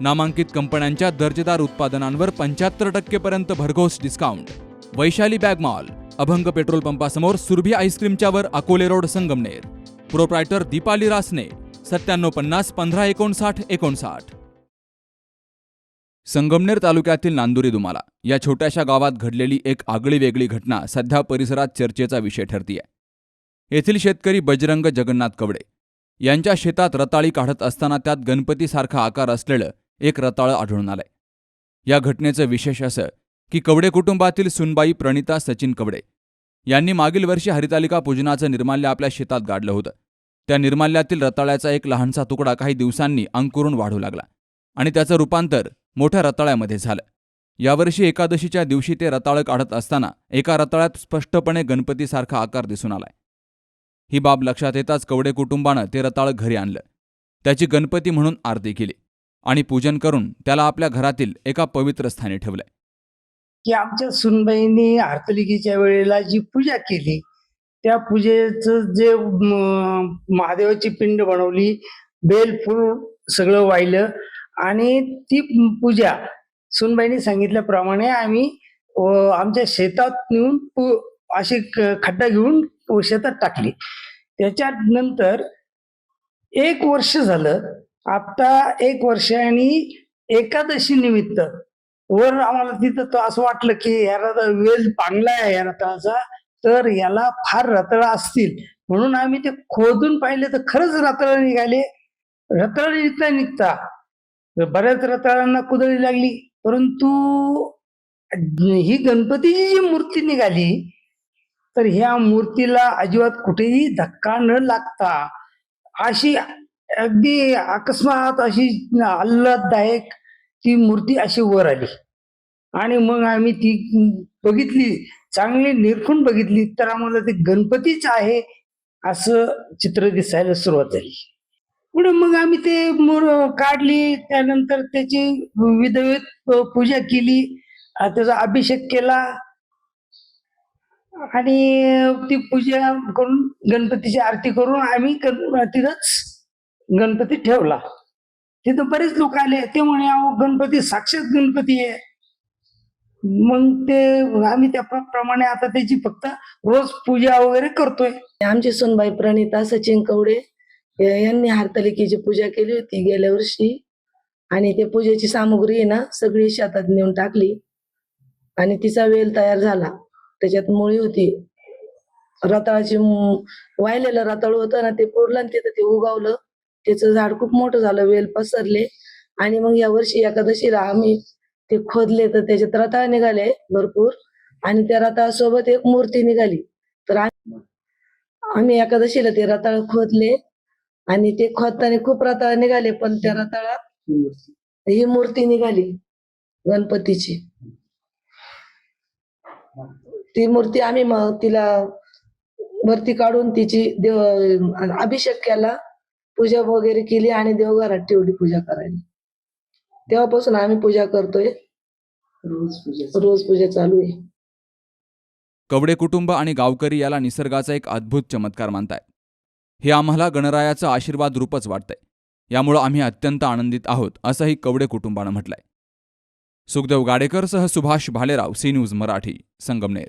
नामांकित कंपन्यांच्या दर्जेदार उत्पादनांवर पंच्याहत्तर टक्केपर्यंत भरघोस discount Vaishali bag mall Abhang petrol पंपासमोर Surabhi आईस्क्रीमच्यावर अकोले रोड संगमनेर. प्रोप्रायटर दीपाली रासने सत्त्याण्णव पन्नास पंधरा एकोणसाठ एकोणसाठ. संगमनेर तालुक्यातील नांदुरी दुमाला या छोट्याशा गावात घडलेली एक आगळी वेगळी घटना सध्या परिसरात चर्चेचा विषय ठरतीये. येथील शेतकरी बजरंग जगन्नाथ कवडे यांच्या शेतात रताळी काढत असताना त्यात गणपतीसारखा आकार असलेलं एक रताळं आढळून आलंय. या घटनेचं विशेष असं की कवडे कुटुंबातील सुनबाई प्रणिता सचिन कवडे यांनी मागील वर्षी हरितालिका पूजनाचं निर्माल्य आपल्या शेतात गाडलं होतं. त्या निर्माल्यातील रताळ्याचा एक लहानसा तुकडा काही दिवसांनी अंकुरून वाढू लागला आणि त्याचं रूपांतर मोठ्या रताळ्यामध्ये झालं. यावर्षी एकादशीच्या दिवशी ते रताळं काढत असताना एका रताळ्यात स्पष्टपणे गणपतीसारखा आकार दिसून आलाय. ही बाब लक्षात येताच कवडे कुटुंबानं ते रताळं घरी आणलं. त्याची गणपती म्हणून आरती केली. आणि पूजन करून त्याला आपल्या घरातील एका पवित्र स्थानी ठेवलंय. की आमच्या सुनबाईंनी हरतालिकेच्या वेळेला जी पूजा केली त्या पूजेचं जे महादेवाची पिंड बनवली बेल फुल सगळं वाहिलं आणि ती पूजा सुनबाईंनी सांगितल्याप्रमाणे आम्ही आमच्या शेतात नेऊन पु- अशी खड्डा घेऊन शेतात टाकली. त्याच्यानंतर एक वर्ष झालं आता एक वर्ष आणि एकादशी निमित्त. वर आम्हाला तिथं तो असं वाटलं की या रथा वेल चांगला आहे या रताळाचा तर याला फार रताळ असतील. म्हणून आम्ही ते खोदून पाहिले तर खरंच रताळ निघाले. रताळ निघता निघता. बऱ्याच रताळांना कुदळी लागली. परंतु ही गणपतीची जी मूर्ती निघाली तर ह्या मूर्तीला अजिबात कुठेही धक्का न लागता अशी अगदी अकस्मात अशी आल्हाददायक ती मूर्ती अशी वर आली. आणि मग आम्ही ती बघितली चांगली निरखून बघितली तर आम्हाला ते गणपतीच आहे असं चित्र दिसायला सुरुवात झाली. पुढे मग आम्ही ते मूर काढली त्यानंतर त्याची विधवेत पूजा केली त्याचा अभिषेक केला. आणि ती पूजा करून गणपतीची आरती करून आम्ही गण- तिथंच गणपती ठेवला. तिथं बरेच लोक आले. ते म्हणे अहो गणपती साक्षात गणपती आहे. मग ते आम्ही त्या प्रमाणे आता त्याची फक्त रोज पूजा वगैरे करतोय. आमची सोनबाई प्रणिता सचिन कवडे यांनी हरतालिकेची पूजा केली होती गेल्या वर्षी. आणि ते पूजेची सामुग्री आहे ना सगळी शेतात नेऊन टाकली. आणि तिचा वेल तयार झाला. त्याच्यात मुळी होती. रताळाची वाहिलेलं रताळू होतं ना ते पुरलं आणि तिथं ते उगावलं. त्याचं झाड खूप मोठं झालं वेल पसरले. आणि मग या वर्षी एकादशीला आम्ही ते खोदले तर त्याच्यात रताळ निघाले भरपूर. आणि त्या रताळासोबत एक मूर्ती निघाली. तर आम्ही एकादशीला ते रताळ खोदले. आणि ते खोदताना खूप रताळ निघाले पण त्या रताळात ही मूर्ती निघाली गणपतीची. ती मूर्ती आम्ही मग तिला वरती काढून तिची देव अभिषेक केला. पूजा वगैरे केली आणि देवघरात ठेवली पूजा करायला. तेव्हापासून आम्ही पूजा करतोय. रोज पूजा रोज पूजा चालू आहे. कवडे कुटुंब आणि गावकरी याला निसर्गाचा एक अद्भुत चमत्कार मानतायत. हे आम्हाला गणरायाचा आशीर्वाद रूपच वाटतंय. यामुळं आम्ही अत्यंत आनंदित आहोत असंही कवडे कुटुंबानं म्हटलंय. सुखदेव गाडेकरसह सुभाष भालेराव सी न्यूज मराठी संगमनेर.